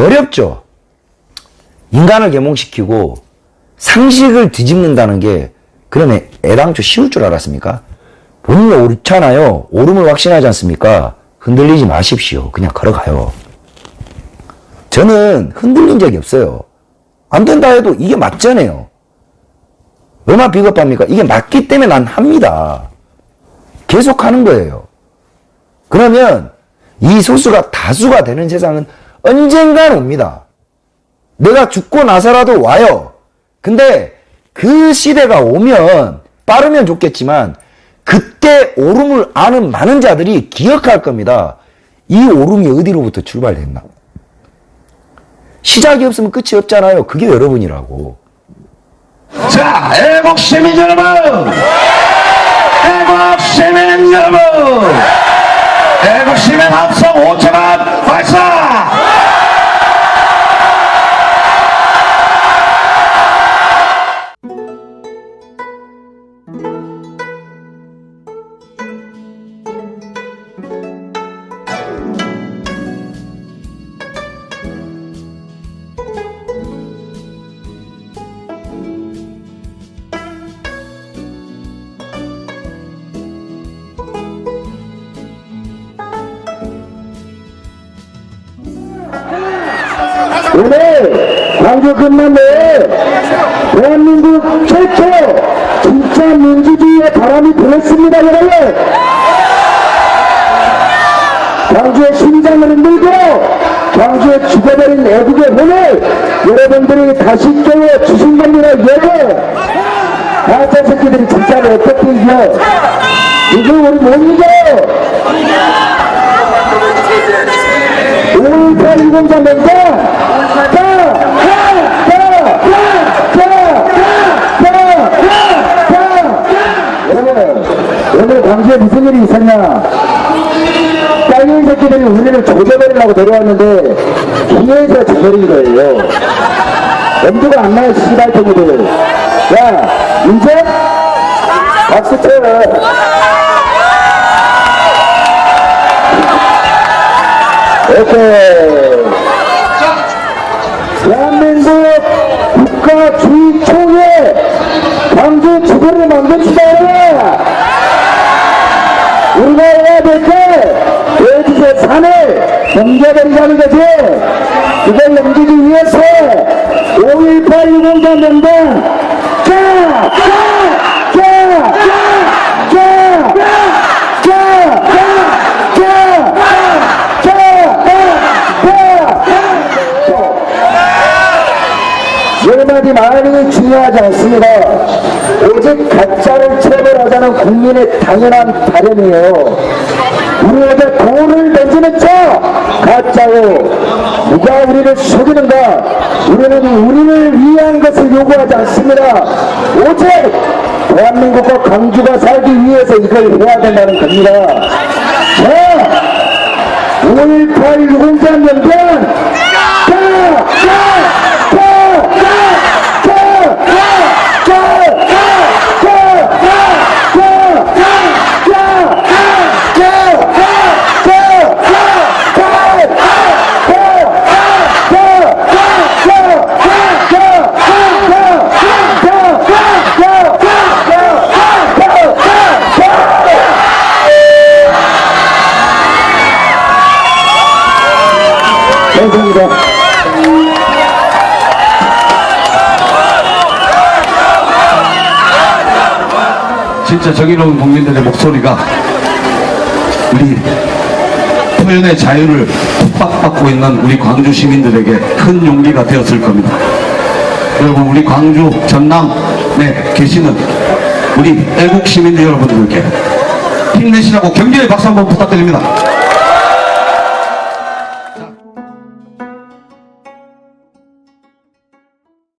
어렵죠. 인간을 계몽시키고 상식을 뒤집는다는 게 애, 애당초 쉬울 줄 알았습니까? 본인이 옳잖아요. 옳음을 확신하지 않습니까? 흔들리지 마십시오. 그냥 걸어가요. 저는 흔들린 적이 없어요. 안 된다 해도 이게 맞잖아요. 얼마나 비겁합니까? 이게 맞기 때문에 난 합니다. 계속 하는 거예요. 그러면 이 소수가 다수가 되는 세상은 언젠간 옵니다. 내가 죽고 나서라도 와요. 근데 그 시대가 오면 빠르면 좋겠지만 그때 오름을 아는 많은 자들이 기억할 겁니다. 이 오름이 어디로부터 출발됐나? 시작이 없으면 끝이 없잖아요. 그게 여러분이라고. 자, 애국 시민 여러분! 애국 시민 여러분! 오늘 광주 끝났네. 대한민국 최초 진짜 민주주의의 바람이 불었습니다 여러분. 광주의 심장을 흔들고 광주에 죽어버린 애국의 혼을 여러분들이 다시 깨워 주신 겁니다 여러분. 가짜 새끼들이 진짜로 어떻게 이겨? 이거 우리 못 이겨. 5.18 공장 명장 자! 자! 자! 자! 자! 자! 자! 여러분 광주에 무슨 일이 있었냐 딸린 새끼들이 우리를 조져버리려고 내려왔는데 뒤에서 저버린 거예요 엄두가 안 나요 씨발탱이들 야 인정? 박수 쳐요 오케이. 대한민국 국가주의 총회 광주 주거를 만듭시다. 우리가 해야 될때 외지세 산을 넘겨버리자는 거지. 이걸 넘기기 위해서 5.18 공장 명단 자! 자! 자! 자! 자! 자! 열 마디 말이 중요하지 않습니다. 오직 가짜를 처벌하자는 국민의 당연한 바람이에요. 우리에게 돈을 던지는 자 가짜요. 누가 우리를 속이는가? 우리는 우리를 위한 것을 요구하지 않습니다. 오직 대한민국과 광주가 살기 위해서 이걸 해야 된다는 겁니다. 자, 5.18 유공장 연변 자! 자! 자! 자! 감사합니다. 진짜 정의로운 국민들의 목소리가 우리 표현의 자유를 핍박받고 있는 우리 광주 시민들에게 큰 용기가 되었을 겁니다. 여러분 우리 광주 전남에 계시는 우리 애국 시민들 여러분들께 힘내시라고 격려의 박수 한번 부탁드립니다.